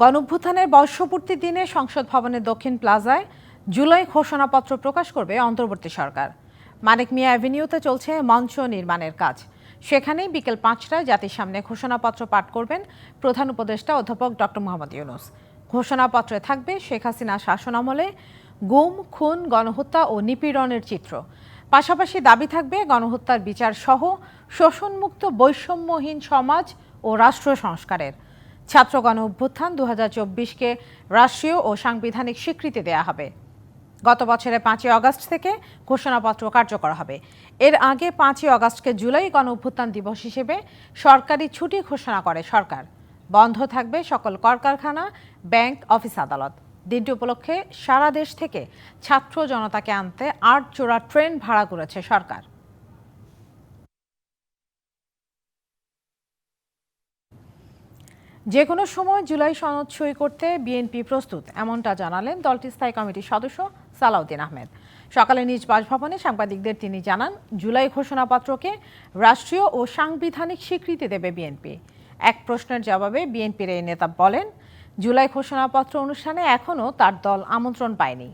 গণঅভ্যুত্থানের বর্ষপূর্তির দিনে সংসদ ভবনের দক্ষিণ প্লাজায় জুলাই ঘোষণাপত্র প্রকাশ করবে অন্তর্বর্তী সরকার। মানিক মিয়া অ্যাভিনিউতে চলছে মঞ্চ নির্মাণের কাজ। সেখানেই বিকেল পাঁচটায় জাতির সামনে ঘোষণাপত্র পাঠ করবেন প্রধান উপদেষ্টা অধ্যাপক ডক্টর মোহাম্মদ ইউনুস। ঘোষণাপত্রে থাকবে শেখ হাসিনা শাসনামলে গুম, খুন, গণহত্যা ও নিপীড়নের চিত্র। পাশাপাশি দাবি থাকবে গণহত্যার বিচার সহ শোষণমুক্ত বৈষম্যহীন সমাজ ও রাষ্ট্র সংস্কারের। ছাত্র গণ অভ্যুত্থান দু কে রাষ্ট্রীয় ও সাংবিধানিক স্বীকৃতি দেয়া হবে। গত বছরের পাঁচই অগস্ট থেকে ঘোষণাপত্র কার্যকর হবে। এর আগে পাঁচই অগস্টকে জুলাই গণ অভ্যুত্থান দিবস হিসেবে সরকারি ছুটি ঘোষণা করে সরকার। বন্ধ থাকবে সকল কলকারখানা, ব্যাংক, অফিস আদালত। দিনটি উপলক্ষে সারা দেশ থেকে ছাত্র জনতাকে আনতে আট জোড়া ট্রেন ভাড়া করেছে সরকার। যে কোনো সময় জুলাই সনদ সই করতে বিএনপি প্রস্তুত, এমনটা জানালেন দলটির স্থায়ী কমিটির সদস্য সালাউদ্দিন আহমেদ। সকালে নিজ বাসভবনে সাংবাদিকদের তিনি জানান, জুলাই ঘোষণাপত্রকে রাষ্ট্রীয় ও সাংবিধানিক স্বীকৃতি দেবে বিএনপি। এক প্রশ্নের জবাবে বিএনপির এই নেতা বলেন, জুলাই ঘোষণাপত্র অনুষ্ঠানে এখনও তার দল আমন্ত্রণ পায়নি।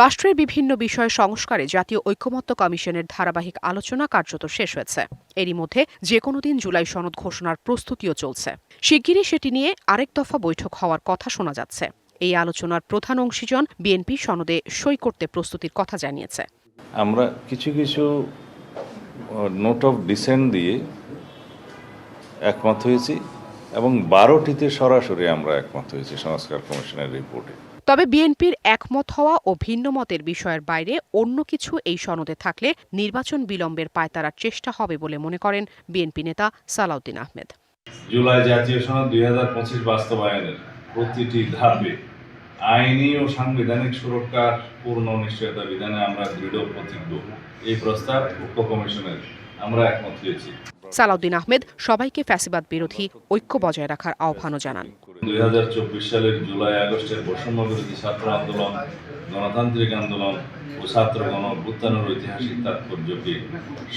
রাষ্ট্রের বিভিন্ন বিষয় সংস্কারে জাতীয় ঐকমত্য কমিশনের ধারাবাহিক আলোচনা কার্যত শেষ হয়েছে। এরই মধ্যে যে কোনো দিন জুলাই সনদ ঘোষণার প্রস্তুতিও চলছে। শিগগিরই সেটি নিয়ে আরেক দফা বৈঠক হওয়ার কথা শোনা যাচ্ছে। এই আলোচনার প্রধান অংশীজন বিএনপি সনদে সই করতে প্রস্তুতির কথা জানিয়েছে। আমরা কিছু কিছু নোট অফ ডিসেন্ট দিয়ে একমত হয়েছি এবং বারোটিতে সরাসরি আমরা একমত হয়েছি সংস্কার কমিশনের রিপোর্টে। তবে বিএনপির একমত হওয়া ও ভিন্ন মতের বিষয়ের বাইরে অন্য কিছু এই সনদে থাকলে নির্বাচন বিলম্বের পায়তারার চেষ্টা হবে বলে মনে করেন বিএনপি নেতা সালাউদ্দিন আহমেদ। জুলাই জাতীয় সনদ দুই হাজার পঁচিশ বাস্তবায়নের প্রতিটি ধাপে আইনি ও সাংবিধানিক সুরক্ষার পূর্ণ নিশ্চয়তা বিধানে আমরা দৃঢ় প্রতিজ্ঞ। এই প্রস্তাব উপ কমিশনের আমরা একমত হয়েছি। সালাউদ্দিন আহমেদ সবাইকে ফ্যাসিবাদ বিরোধী ঐক্য বজায় রাখার আহ্বানও জানান। দুই হাজার চব্বিশ সালের জুলাই আগস্টের বৈষম্য বিরোধী ছাত্র আন্দোলন গণতান্ত্রিক আন্দোলন ও ছাত্র গণ অভ্যুত্থানের ঐতিহাসিক তাৎপর্যকে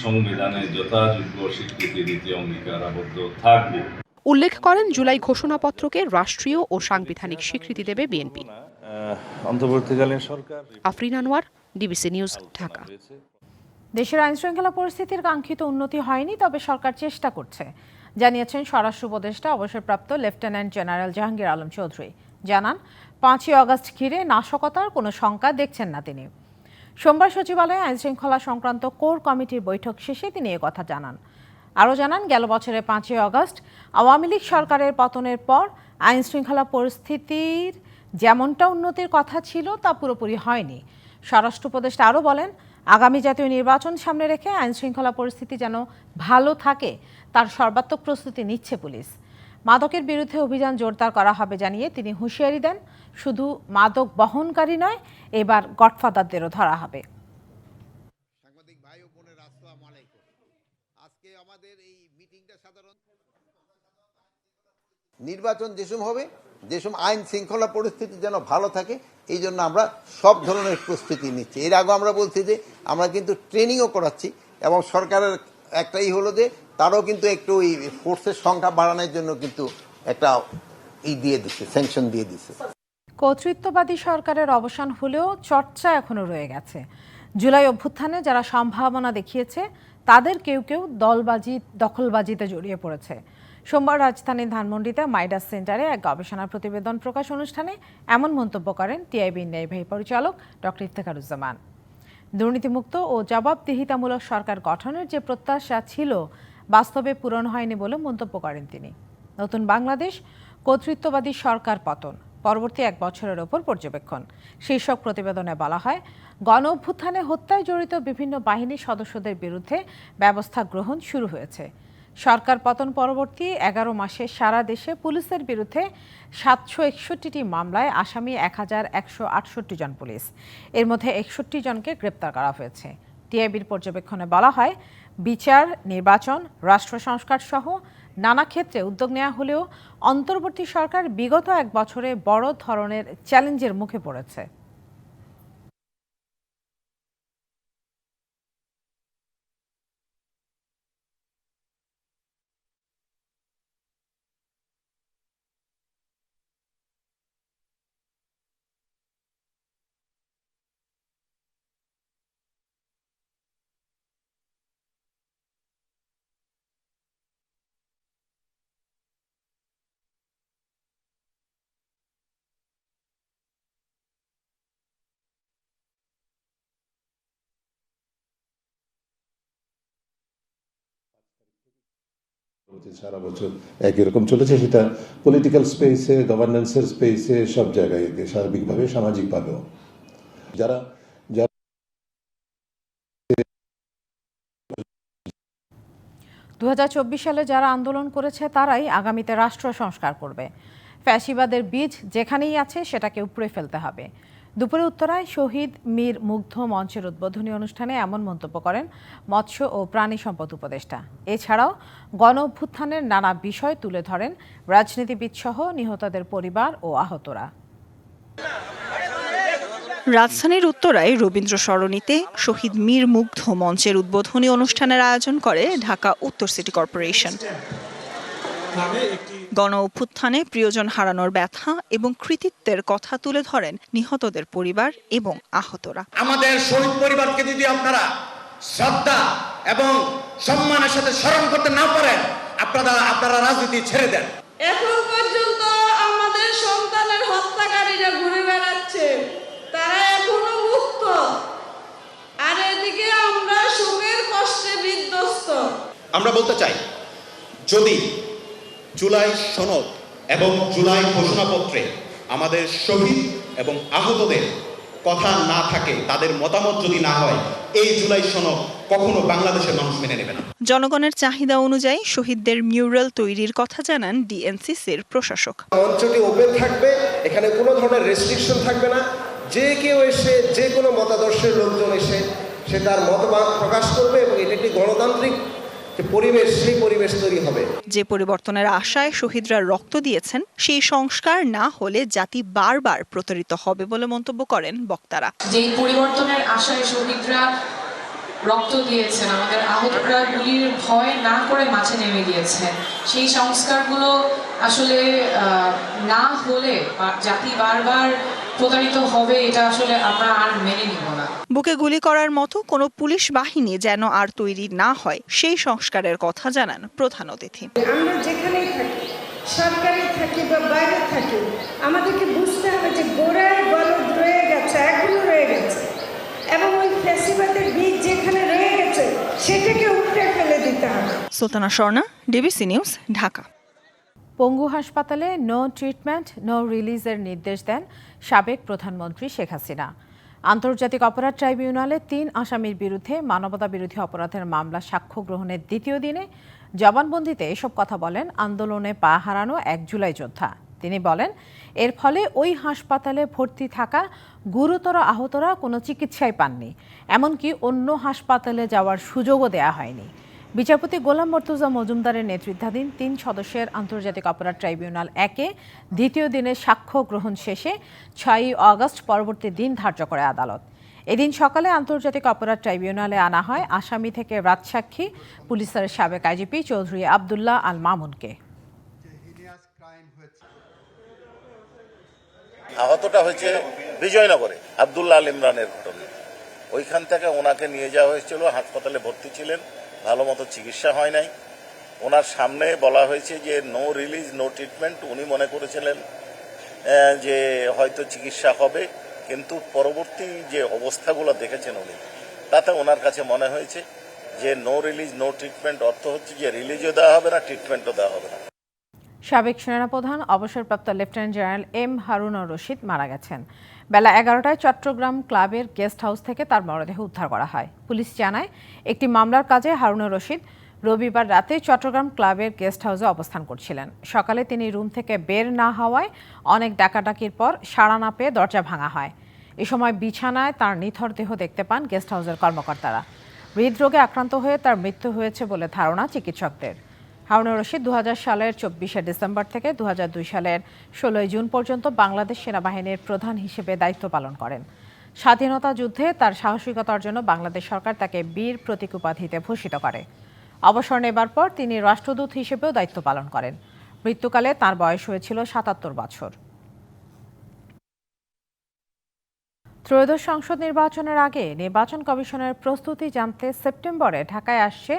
সংবিধানে যথাযোগ্য স্বীকৃতি দিতে অঙ্গীকার আবদ্ধ থাকবে। উল্লেখ করেন জুলাই ঘোষণাপত্রকে রাষ্ট্রীয় ও সাংবিধানিক স্বীকৃতি দেবে বিএনপি। অন্তর্বর্তীকালীন সরকার আফরিন আনোয়ার ডিবিসি নিউজ ঢাকা। দেশের আইনশৃঙ্খলা পরিস্থিতির কাঙ্ক্ষিত উন্নতি হয়নি তবে সরকার চেষ্টা করছে। জানিয়েছেন স্বরাষ্ট্র উপদেষ্টা, অবসরপ্রাপ্ত লেফটেন্যান্ট জেনারেল জাহাঙ্গীর আলম চৌধুরী। জানান, পাঁচই অগস্ট ঘিরে নাশকতার কোনো শঙ্কা দেখছেন না তিনি। সোমবার সচিবালয়ে আইনশৃঙ্খলা সংক্রান্ত কোর কমিটির বৈঠক শেষে তিনি কথা জানান। আরও জানান, গেল বছরের পাঁচই অগস্ট আওয়ামী লীগ সরকারের পতনের পর আইনশৃঙ্খলা পরিস্থিতির যেমনটা উন্নতির কথা ছিল তা পুরোপুরি হয়নি। স্বরাষ্ট্র উপদেষ্টা আরও বলেন আগামী জাতীয় নির্বাচন সামনে রেখে আইনশৃঙ্খলা পরিস্থিতি যেন ভালো থাকে তার সর্বাত্মক প্রস্তুতি নিচ্ছে পুলিশ। মাদকের বিরুদ্ধে অভিযান জোরদার করা হবে জানিয়ে তিনি হুঁশিয়ারি দেন। শুধু মাদক বহনকারী নয় এবার গডফাদারদেরও ধরা হবে। সাংবাদিক ভাই ও বোনের আসসালামু আলাইকুম। আজকে আমাদের এই মিটিংটা সাধারণ নির্বাচন যেসব হবে যেসব আইন শৃঙ্খলা পরিস্থিতি যেন ভালো থাকে, এই জন্য আমরা সব ধরনের প্রস্তুতি নিচ্ছি। এর আগে আমরা বলছি যে, আমরা কিন্তু ট্রেনিংও করাচ্ছি এবং সরকারের একটাই হলো যে, তারও কিন্তু একটু ওই ফোর্সের সংখ্যা বাড়ানোর জন্য কিন্তু একটা ই দিয়ে দিচ্ছে স্যাংশন দিয়ে দিচ্ছে। কর্তৃত্ববাদী সরকারের অবসান হলেও চর্চা এখনও রয়ে গেছে। জুলাই অভ্যুত্থানে যারা সম্ভাবনা দেখিয়েছে, তাদের কেউ কেউ দলবাজি, দখলবাজিতে জড়িয়ে পড়েছে। সোমবার রাজধানীর ধানমন্ডিতে মাইডাস সেন্টারে এক গবেষণা প্রতিবেদন প্রকাশ অনুষ্ঠানে এমন মন্তব্য করেন টিআইবির নির্বাহী পরিচালক ডক্টর ইফতেখারুজ্জামান। দুর্নীতিমুক্ত ও জবাবদিহিতামূলক সরকার গঠনের যে প্রত্যাশা ছিল, বাস্তবে পূরণ হয়নি বলে মন্তব্য করেন তিনি। নতুন বাংলাদেশ, কর্তৃত্ববাদী সরকার পতন, পরবর্তী এক বছরের ওপর পর্যবেক্ষণ। শীর্ষক প্রতিবেদনে বলা হয় গণ অভ্যুত্থানে হত্যায় জড়িত বিভিন্ন বাহিনীর সদস্যদের বিরুদ্ধে ব্যবস্থা গ্রহণ শুরু হয়েছে। সরকার পতন পরবর্তী এগারো মাসে সারা দেশে পুলিশের বিরুদ্ধে সাতশো একষট্টিটি মামলায় আসামি এক হাজার একশো আটষট্টি জন পুলিশ। এর মধ্যে একষট্টি জনকে গ্রেপ্তার করা হয়েছে। টিআইবির পর্যবেক্ষণে বলা হয়, বিচার, নির্বাচন, রাষ্ট্র সংস্কার সহ নানা ক্ষেত্রে উদ্যোগ নেওয়া হলেও অন্তর্বর্তী সরকার বিগত এক বছরে বড় ধরনের চ্যালেঞ্জের মুখে পড়েছে। সারা বছর একই রকম চলেছে। সেটা পলিটিক্যাল স্পেসে গভর্নেন্সের স্পেসে সব জায়গায় সার্বিকভাবে, সামাজিকভাবেও। যারা দু হাজার চব্বিশ সালে যারা আন্দোলন করেছে, তারাই আগামীতে রাষ্ট্র সংস্কার করবে। ফ্যাসিবাদের বীজ যেখানেই আছে, সেটাকে উপড়ে ফেলতে হবে। দুপুরে উত্তরায় শহীদ মীর মুগ্ধ মঞ্চের উদ্বোধনী অনুষ্ঠানে এমন মন্তব্য করেন মৎস্য ও প্রাণী সম্পদ উপদেষ্টা। এছাড়াও গণ অভ্যুত্থানের নানা বিষয় তুলে ধরেন রাজনীতিবিদ সহ নিহতদের পরিবার ও আহতরা। রাজধানীর উত্তরায় রবীন্দ্র সরণিতে শহীদ মীর মুগ্ধ মঞ্চের উদ্বোধনী অনুষ্ঠানের আয়োজন করে ঢাকা উত্তর সিটি কর্পোরেশন। গণ অভ্যুত্থানে প্রিয়জন হারানোর ব্যথা এবং কৃতিত্বের কথা তুলে ধরেন নিহতদের পরিবার এবং আহতরা। আমাদের শহীদ পরিবারকে যদি আপনারা শ্রদ্ধা এবং সম্মানের সাথে স্মরণ করতে না পারেন আপনারা আপনারা রাজনীতি ছেড়ে দেন। এখন পর্যন্ত আমাদের সন্তানের হত্যাকারীরা ঘুরে বেড়াচ্ছে। তারা এখনও মুক্ত। আর এদিকে আমরা সুখের কষ্টে বিধ্বস্ত। আমরা বলতে চাই যদি জুলাই সনদ এবং জুলাই ঘোষণাপত্রে আমাদের শহীদ এবং আহতদের কথা না থাকে তাদের মতামত যদি না হয় এই জুলাই সনদ কখনো বাংলাদেশের মানুষ মেনে নেবে না। জনগণের চাহিদা অনুযায়ী শহীদদের মিউরাল তৈরির কথা জানান ডিএনসিসির প্রশাসক। মঞ্চটি ওপেন থাকবে এখানে কোনো ধরনের রেস্ট্রিকশন থাকবে না। যে কেউ এসে যে কোনো মতাদর্শের লোকজন এসে সে তার মতবাদ প্রকাশ করবে এবং এটি একটি গণতান্ত্রিক পরিবেশ সেই পরিবেশ তৈরি হবে। যে পরিবর্তনের আশায় শহীদরা রক্ত দিয়েছেন সেই সংস্কার না হলে জাতি বারবার প্রতারিত হবে বলে মন্তব্য করেন বক্তারা। যে পরিবর্তনের আশায় শহীদরা রক্ত দিয়েছেন আমাদের আহতরা গুলির ভয় না করে মাঠে নেমে গিয়েছেন সেই সংস্কারগুলো আসলে না হলে জাতি বারবার প্রতারিত হবে এটা আসলে আমরা আর মেনে নিব না। বুকে গুলি করার মতো কোনো পুলিশ বাহিনী যেন আর তৈরি না হয় সেই সংস্কারের কথা জানান প্রধান অতিথি। আমরা যেখানেই থাকি সরকারি থাকি বা বাইরে থাকি আমাদেরকে বুঝতে হবে যে গোড়ায় গলদ রয়ে গেছে এখনও রয়ে গেছে। এবং ওই ফেসিবাদের বীজ যেখানে রয়ে গেছে সেটাকে ফেলে দিতে হবে। Sultana Swarna DBC news Dhaka. পঙ্গু হাসপাতালে নো ট্রিটমেন্ট নো রিলিজের নির্দেশ দেন সাবেক প্রধানমন্ত্রী শেখ হাসিনা। আন্তর্জাতিক অপরাধ ট্রাইব্যুনালে তিন আসামির বিরুদ্ধে মানবতা বিরোধী অপরাধের মামলা সাক্ষ্য গ্রহণের দ্বিতীয় দিনে জবানবন্দিতে এসব কথা বলেন আন্দোলনে পা হারানো এক জুলাই যোদ্ধা। তিনি বলেন, এর ফলে ওই হাসপাতালে ভর্তি থাকা গুরুতর আহতরা কোনো চিকিৎসাই পাননি, এমনকি অন্য হাসপাতালে যাওয়ার সুযোগও দেয়া হয়নি। বিচারপতি গোলাম মর্তুজা মজুমদারের নেতৃত্বাধীন তিন সদস্যের আন্তর্জাতিক অপরাধ ট্রাইব্যুনাল একে দ্বিতীয় দিনের সাক্ষ্য গ্রহণ শেষে ছয়ই আগস্ট পরবর্তী দিন ধার্য করে আদালত। এদিন সকালে আন্তর্জাতিক অপরাধ ট্রাইব্যুনালে আনা হয় আসামি থেকে রাজসাক্ষী, পুলিশের সাবেক আইজিপি চৌধুরী আবদুল্লাহ আল মামুনকে। আহতটা হয়েছে বিজয়নগরে, আবদুল্লাহ আল ইমরানের ঘটনা ওইখান থেকে ওনাকে নিয়ে যাওয়া হয়েছিল, হাসপাতালে ভর্তি ছিলেন। ভালো মতো চিকিৎসা হয় নাই। ওনার সামনে বলা হয়েছে যে নো রিলিজ নো ট্রিটমেন্ট উনি মনে করেছিলেন যে হয়তো চিকিৎসা হবে, কিন্তু পরবর্তী যে অবস্থাগুলো দেখেছেন উনি, তাতে ওনার কাছে মনে হয়েছে যে নো রিলিজ নো ট্রিটমেন্ট অর্থ হচ্ছে যে রিলিজও দেওয়া হবে না ট্রিটমেন্টও দেওয়া হবে না। সাবেক সেনাপ্রধান, অবসরপ্রাপ্ত lieutenant general M Harunur Rashid মারা গেছেন। বেলা এগারোটায় চট্টগ্রাম ক্লাবের গেস্ট হাউস থেকে তার মরদেহ উদ্ধার করা হয়। পুলিশ জানায়, একটি মামলার কাজে হারুনুর রশিদ রবিবার রাতে চট্টগ্রাম ক্লাবের গেস্ট হাউসে অবস্থান করছিলেন। সকালে তিনি রুম থেকে বের না হওয়ায় অনেক ডাকাডাকির পর সাড়া না পেয়ে দরজা ভাঙা হয়। এ সময় বিছানায় তার নিথর দেহ দেখতে পান গেস্ট হাউসের কর্মকর্তারা। হৃদরোগে আক্রান্ত হয়ে তার মৃত্যু হয়েছে বলে ধারণা চিকিৎসকদের। হারুনুর রশিদ দু হাজার সালের চব্বিশে ডিসেম্বর থেকে দু হাজার দুই সালের ষোলোই জুন পর্যন্ত বাংলাদেশ সেনাবাহিনীর প্রধান হিসেবে দায়িত্ব পালন করেন। স্বাধীনতা যুদ্ধে তার সাহসিকতার জন্য বাংলাদেশ সরকার তাকে বীর প্রতীক উপাধিতে ভূষিত করে। অবসর নেবার পর তিনি রাষ্ট্রদূত হিসেবেও দায়িত্ব পালন করেন। মৃত্যুকালে তার বয়স হয়েছিল সাতাত্তর বছর। ত্রয়োদশ সংসদ নির্বাচনের আগে নির্বাচন কমিশনের প্রস্তুতি জানতে সেপ্টেম্বরে ঢাকায় আসছে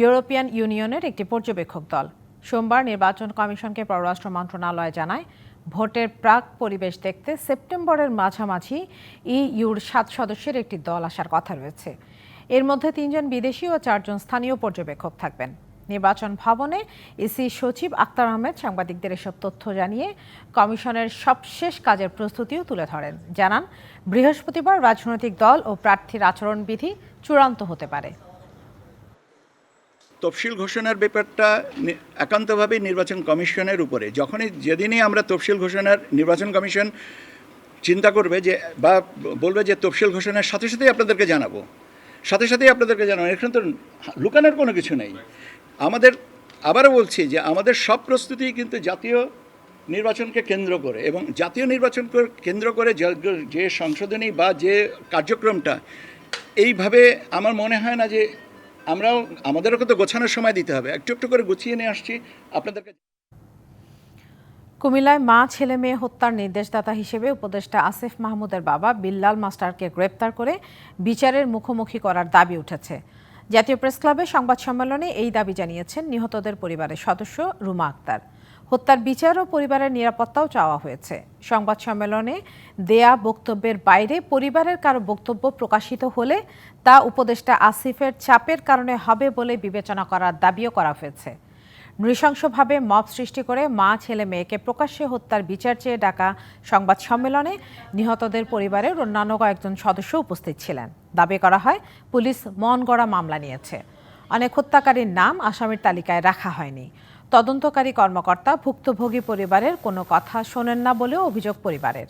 ইউরোপিয়ান ইউনিয়নের একটি পর্যবেক্ষক দল। সোমবার নির্বাচন কমিশনকে পররাষ্ট্র মন্ত্রণালয় জানায়, ভোটের প্রাক পরিবেশ দেখতে সেপ্টেম্বরের মাঝামাঝি ইইউর সাত সদস্যের একটি দল আসার কথা রয়েছে। এর মধ্যে তিনজন বিদেশি ও চারজন স্থানীয় পর্যবেক্ষক থাকবেন। নির্বাচন ভবনে ইসি সচিব আক্তার আহমেদ সাংবাদিকদের এসব তথ্য জানিয়ে কমিশনের সবশেষ কাজের প্রস্তুতিও তুলে ধরেন। জানান, বৃহস্পতিবার রাজনৈতিক দল ও প্রার্থীর আচরণবিধি চূড়ান্ত হতে পারে। তফসিল ঘোষণার ব্যাপারটা একান্তভাবে নির্বাচন কমিশনের উপরে। যখনই যেদিনই আমরা তফসিল ঘোষণার নির্বাচন কমিশন চিন্তা করবে যে, বা বলবে যে তফসিল ঘোষণার সাথে সাথেই আপনাদেরকে জানাব, সাথে সাথেই আপনাদেরকে জানাব, এখানে তো লুকানোর কোনো কিছু নেই। আমাদের, আবারও বলছি যে আমাদের সব প্রস্তুতি কিন্তু জাতীয় নির্বাচনকে কেন্দ্র করে এবং জাতীয় নির্বাচনকে কেন্দ্র করে যে সংশোধনী বা যে কার্যক্রমটা, এইভাবে আমার মনে হয় না যে আমরাও আমাদেরও তো গোছানোর সময় দিতে হবে। একটু একটু করে গুছিয়ে নিয়ে আসছি। আপনাদেরকে কুমিল্লায় মা, ছেলে, মেয়ে হত্যার নির্দেশদাতা হিসেবে উপদেষ্টা আসিফ মাহমুদের বাবা বিল্লাল মাস্টারকে গ্রেপ্তার করে বিচারের মুখোমুখি করার দাবি উঠেছে। জাতীয় প্রেস ক্লাবে সংবাদ সম্মেলনে এই দাবি জানিয়েছেন নিহতদের পরিবারের সদস্য রুমা আক্তার। হত্যার বিচার ও পরিবারের নিরাপত্তাও চাওয়া হয়েছে। সংবাদ সম্মেলনে দেয়া বক্তব্যের বাইরে পরিবারের কারও বক্তব্য প্রকাশিত হলে তা উপদেষ্টা আসিফের চাপের কারণে হবে বলে বিবেচনা করার দাবিও করা হয়েছে। নৃশংসভাবে মব সৃষ্টি করে মা, ছেলে, মেয়েকে প্রকাশ্যে হত্যার বিচার চেয়ে ডাকা সংবাদ সম্মেলনে নিহতদের পরিবারের অন্যান্য কয়েকজন সদস্য উপস্থিত ছিলেন। দাবি করা হয়, পুলিশ মন গড়া মামলা নিয়েছে। অনেক হত্যাকারীর নাম আসামির তালিকায় রাখা হয়নি। তদন্তকারী কর্মকর্তা ভুক্তভোগী পরিবারের কোনো কথা শোনেন না বলেও অভিযোগ পরিবারের।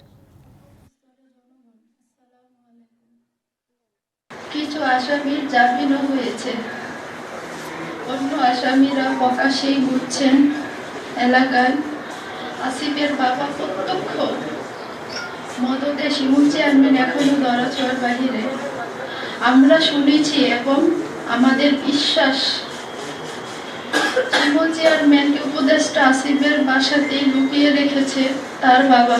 কিছু আসামির জামিনও হয়েছে। অন্য আসামিরা প্রকাশেই ঘুরছেন এলাকায়। আসিফের বাবা প্রত্যক্ষ। মদতে শিমুল চেয়ারম্যান এখনও দরাচর বাহিরে। আমরা শুনেছি এবং আমাদের বিশ্বাস। শিমুল চেয়ারম্যানকে উপদেষ্টা আসিফের বাসাতেই লুকিয়ে রেখেছে তার বাবা।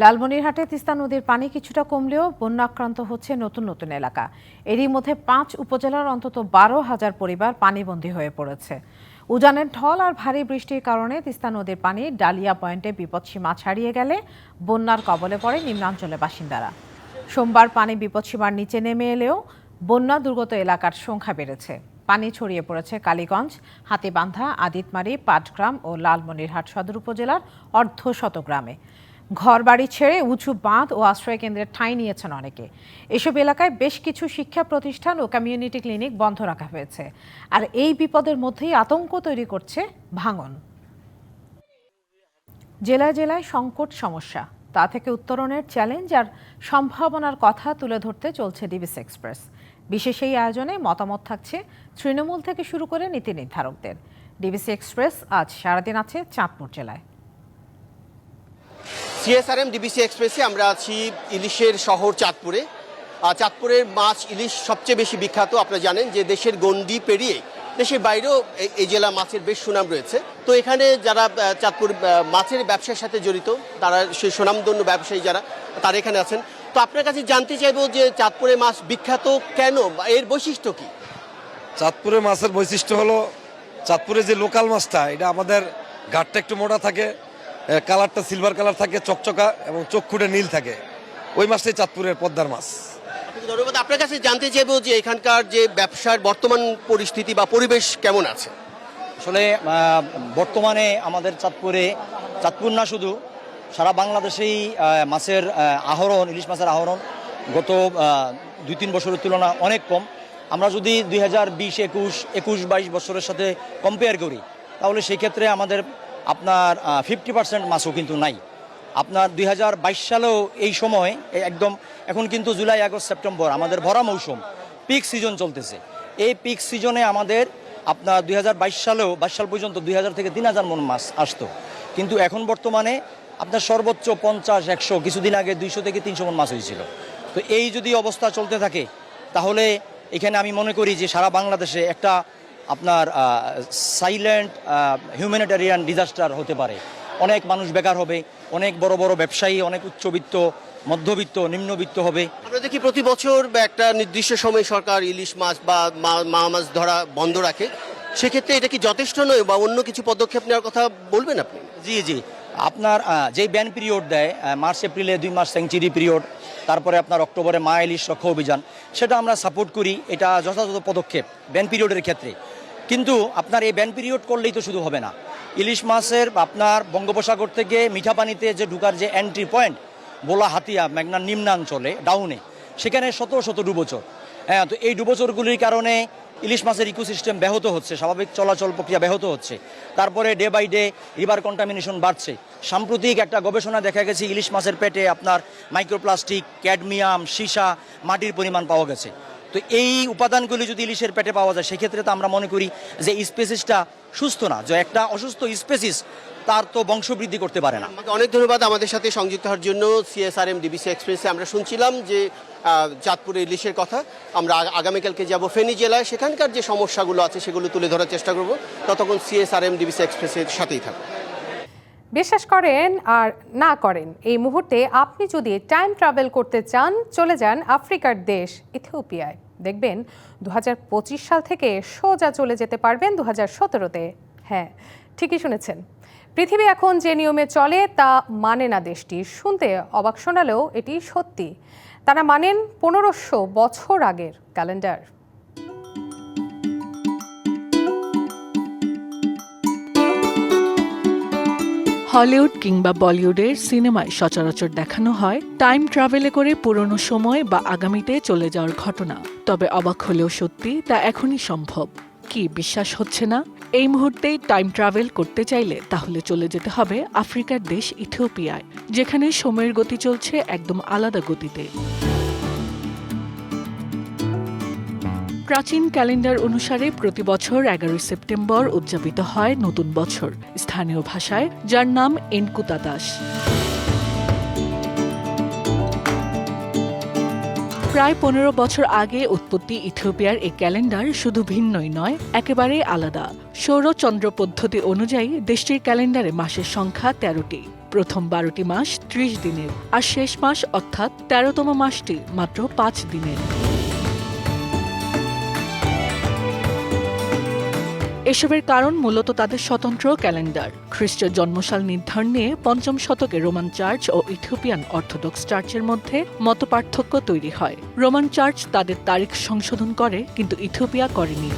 লালমনিরহাটে তিস্তা নদীর পানি কিছুটা কমলেও বন্যাক্রান্ত হচ্ছে নতুন নতুন এলাকা। এরই মধ্যে পাঁচ উপজেলার অন্তত বারো হাজার পরিবার পানিবন্দী হয়ে পড়েছে। উজানের ঢল আর ভারী বৃষ্টির কারণে তিস্তা নদীর পানি ডালিয়া পয়েন্টে বিপদসীমা ছাড়িয়ে গেলে বন্যার কবলে পড়ে নিম্নাঞ্চলের বাসিন্দারা। সোমবার পানি বিপদসীমার নিচে নেমে এলেও বন্যা দুর্গত এলাকার সংখ্যা বেড়েছে। পানি ছড়িয়ে পড়েছে কালীগঞ্জ, হাতিবান্ধা, আদিতমারি, পাটগ্রাম ও লালমনিরহাট সদর উপজেলার অর্ধ শত গ্রামে। ঘরবাড়ি ছেড়ে উঁচু বাঁধ ও আশ্রয় কেন্দ্রের ঠাঁই নিয়েছেন অনেকে। এসব এলাকায় বেশ কিছু শিক্ষা প্রতিষ্ঠান ও কমিউনিটি ক্লিনিক বন্ধ রাখা হয়েছে। আর এই বিপদের মধ্যেই আতঙ্ক তৈরি করছে ভাঙন। জেলায় জেলায় সংকট সমস্যা। তা থেকে উত্তরণের চ্যালেঞ্জ আর সম্ভাবনার কথা তুলে ধরতে চলছে ডিবিসি এক্সপ্রেস বিশেষ এই আয়োজনে মতামত থাকছে তৃণমূল থেকে শুরু করে নীতি নির্ধারকদের। ডিবিসি এক্সপ্রেস আজ সারাদিন আছে চাঁদপুর জেলায়। সিএসআরএম, ডিবিসি এক্সপ্রেসে আমরা আছি ইলিশের শহর চাঁদপুরে। চাঁদপুরের মাছ ইলিশ সবচেয়ে বেশি বিখ্যাত, আপনারা জানেন যে দেশের গণ্ডি পেরিয়ে দেশের বাইরেও এই- জেলা মাছের বেশ সুনাম রয়েছে। তো এখানে যারা চাঁদপুর মাছের ব্যবসার সাথে জড়িত, তারা সেই সুনামধন্য ব্যবসায়ী যারা, তারা এখানে আছেন। তো আপনার কাছে জানতে চাইব যে চাঁদপুরের মাছ বিখ্যাত কেন এর বৈশিষ্ট্য কি? চাঁদপুরের মাছের বৈশিষ্ট্য হলো, চাঁদপুরে যে লোকাল মাছটা, এটা আমাদের ঘাটটা একটু মোটা থাকে কালারটা সিলভার কালার থাকে চকচকা এবং চোখ খুঁটে নীল থাকে। ওই মাছটাই চাঁদপুরের পদ্মার মাছ। ধন্যবাদ? আপনার কাছে জানতে চাইব যে এখানকার যে ব্যবসার বর্তমান পরিস্থিতি বা পরিবেশ কেমন আছে? আসলে বর্তমানে আমাদের চাঁদপুরে চাঁদপুর না শুধু সারা বাংলাদেশেই মাছের আহরণ ইলিশ মাছের আহরণ গত দুই তিন বছরের তুলনা অনেক কম। আমরা যদি দুই হাজার বিশ একুশ একুশ বাইশ বছরের সাথে কম্পেয়ার করি তাহলে সেই ক্ষেত্রে আমাদের আপনার ফিফটি পার্সেন্ট মাছও কিন্তু নাই। আপনার দুই হাজার বাইশ সালেও এই সময় একদম এখন কিন্তু জুলাই, আগস্ট, সেপ্টেম্বর, আমাদের ভরা মৌসুম পিক সিজন চলতেছে। এই পিক সিজনে আমাদের আপনার দুই হাজার বাইশ সালেও, বাইশ সাল পর্যন্ত দুই হাজার থেকে তিন হাজার মন মাছ আসতো। কিন্তু এখন বর্তমানে আপনার সর্বোচ্চ পঞ্চাশ, একশো, কিছুদিন আগে দুইশো থেকে তিনশো মন মাছ হয়েছিল। তো এই যদি অবস্থা চলতে থাকে, তাহলে এখানে আমি মনে করি যে সারা বাংলাদেশে একটা আপনার সাইলেন্ট হিউম্যানিটারিয়ান ডিজাস্টার হতে পারে। অনেক মানুষ বেকার হবে অনেক বড় বড় ব্যবসায়ী অনেক উচ্চবিত্ত মধ্যবিত্ত নিম্নবিত্ত হবে। আমরা দেখি প্রতি বছর একটা নির্দিষ্ট সময় সরকার ইলিশ মাছ বা মা- মা মাছ ধরা বন্ধ রাখে। সেক্ষেত্রে এটা কি যথেষ্ট নয় বা অন্য কিছু পদক্ষেপ নেওয়ার কথা বলবেন আপনি? জি জি। আপনার যেই ব্যান পিরিয়ড দেয় মার্চ, এপ্রিলে দুই মাস স্যাংচুরি পিরিয়ড তারপরে আপনার অক্টোবরে মা ইলিশ রক্ষা অভিযান, সেটা আমরা সাপোর্ট করি, এটা যথাযথ পদক্ষেপ ব্যান পিরিয়ডের ক্ষেত্রে। কিন্তু আপনার এই ব্যান পিরিয়ড করলেই তো শুধু হবে না। ইলিশ মাছের আপনার বঙ্গোপসাগর থেকে মিঠা পানিতে যে ঢুকার যে এন্ট্রি পয়েন্ট বোলা হাতিয়া মেঘনার নিম্নাঞ্চলে ডাউনে সেখানে শত শত ডুবোচর। হ্যাঁ তো এই ডুবোচরগুলির কারণে ইলিশ মাছের ইকোসিস্টেম ব্যাহত হচ্ছে, স্বাভাবিক চলাচল প্রক্রিয়া ব্যাহত হচ্ছে। তারপরে day by day river contamination বাড়ছে। সাম্প্রতিক একটা গবেষণা দেখা গেছে, ইলিশ মাছের পেটে আপনার মাইক্রোপ্লাস্টিক ক্যাডমিয়াম সীসা মাটির পরিমাণ পাওয়া গেছে। তো এই উপাদানগুলি যদি ইলিশের পেটে পাওয়া যায়, সেক্ষেত্রে তো আমরা মনে করি যে স্পেসিসটা সুস্থ না। যে একটা অসুস্থ স্পেসিস তার তো বংশবৃদ্ধি করতে পারে না। আমাকে অনেক ধন্যবাদ আমাদের সাথে সংযুক্ত হওয়ার জন্য সিএসআরএম ডিবিসি এক্সপ্রেসে। আমরা শুনছিলাম যে চাঁদপুরে ইলিশের কথা। আমরা আগামীকালকে যাব ফেনী জেলায়। সেখানকার যে সমস্যাগুলো আছে সেগুলো তুলে ধরার চেষ্টা করব। ততক্ষণ সিএসআরএম ডিবিসি এক্সপ্রেসের সাথেই থাকব বিশ্বাস করেন আর না করেন এই মুহূর্তে আপনি যদি টাইম ট্রাভেল করতে চান চলে যান আফ্রিকার দেশ ইথিওপিয়ায়। দেখবেন দু হাজার পঁচিশ সাল থেকে সোজা চলে যেতে পারবেন দু হাজার সতেরোতে। হ্যাঁ ঠিকই শুনেছেন। পৃথিবী এখন যে নিয়মে চলে তা মানে না দেশটি। শুনতে অবাক শোনালেও এটি সত্যি। তারা মানেন পনেরোশো বছর আগের ক্যালেন্ডার। হলিউড কিংবা বলিউডের সিনেমায় সচরাচর দেখানো হয় টাইম ট্রাভেলে করে পুরনো সময় বা আগামীতে চলে যাওয়ার ঘটনা। তবে অবাক হলেও সত্যি তা এখনই সম্ভব। কি বিশ্বাস হচ্ছে না? এই মুহূর্তেই টাইম ট্রাভেল করতে চাইলে তাহলে চলে যেতে হবে আফ্রিকার দেশ ইথিওপিয়ায়, যেখানে সময়ের গতি চলছে একদম আলাদা গতিতে। প্রাচীন ক্যালেন্ডার অনুসারে প্রতি বছর এগারোই সেপ্টেম্বর উদযাপিত হয় নতুন বছর, স্থানীয় ভাষায়, যার নাম এনকুতাদাস প্রায় পনেরো বছর আগে উৎপত্তি ইথিওপিয়ার এই ক্যালেন্ডার শুধু ভিন্নই নয়, একেবারেই আলাদা। সৌরচন্দ্র পদ্ধতি অনুযায়ী দেশটির ক্যালেন্ডারে মাসের সংখ্যা তেরোটি। প্রথম বারোটি মাস ত্রিশ দিনের, আর শেষ মাস অর্থাৎ তেরোতম মাসটি মাত্র পাঁচ দিনের। এসবের কারণ মূলত তাদের স্বতন্ত্র ক্যালেন্ডার। খ্রিস্টের জন্মসাল নির্ধারণ নিয়ে পঞ্চম শতকে রোমান চার্চ ও ইথিওপিয়ান অর্থোডক্স চার্চের মধ্যে মতপার্থক্য তৈরি হয়। রোমান চার্চ তাদের তারিখ সংশোধন করে, কিন্তু ইথিওপিয়া করেনি।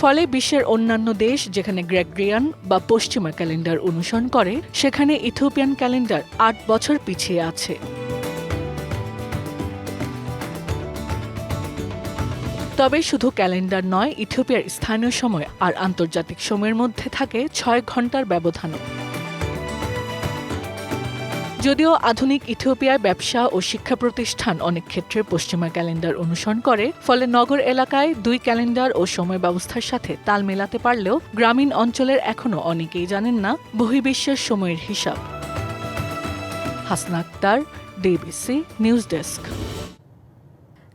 ফলে বিশ্বের অন্যান্য দেশ, যেখানে গ্রেগরিয়ান বা পশ্চিমা ক্যালেন্ডার অনুসরণ করে, সেখানে ইথিওপিয়ান ক্যালেন্ডার আট বছর পিছিয়ে আছে। তবে শুধু ক্যালেন্ডার নয়, ইথিওপিয়ার স্থানীয় সময় আর আন্তর্জাতিক সময়ের মধ্যে থাকে ছয় ঘণ্টার ব্যবধানও। যদিও আধুনিক ইথিওপিয়ার ব্যবসা ও শিক্ষা প্রতিষ্ঠান অনেক ক্ষেত্রে পশ্চিমা ক্যালেন্ডার অনুসরণ করে, ফলে নগর এলাকায় দুই ক্যালেন্ডার ও সময় ব্যবস্থার সাথে তাল মেলাতে পারলেও গ্রামীণ অঞ্চলের এখনও অনেকেই জানেন না বহির্বিশ্বের সময়ের হিসাব। Hasna Akter DBC news desk.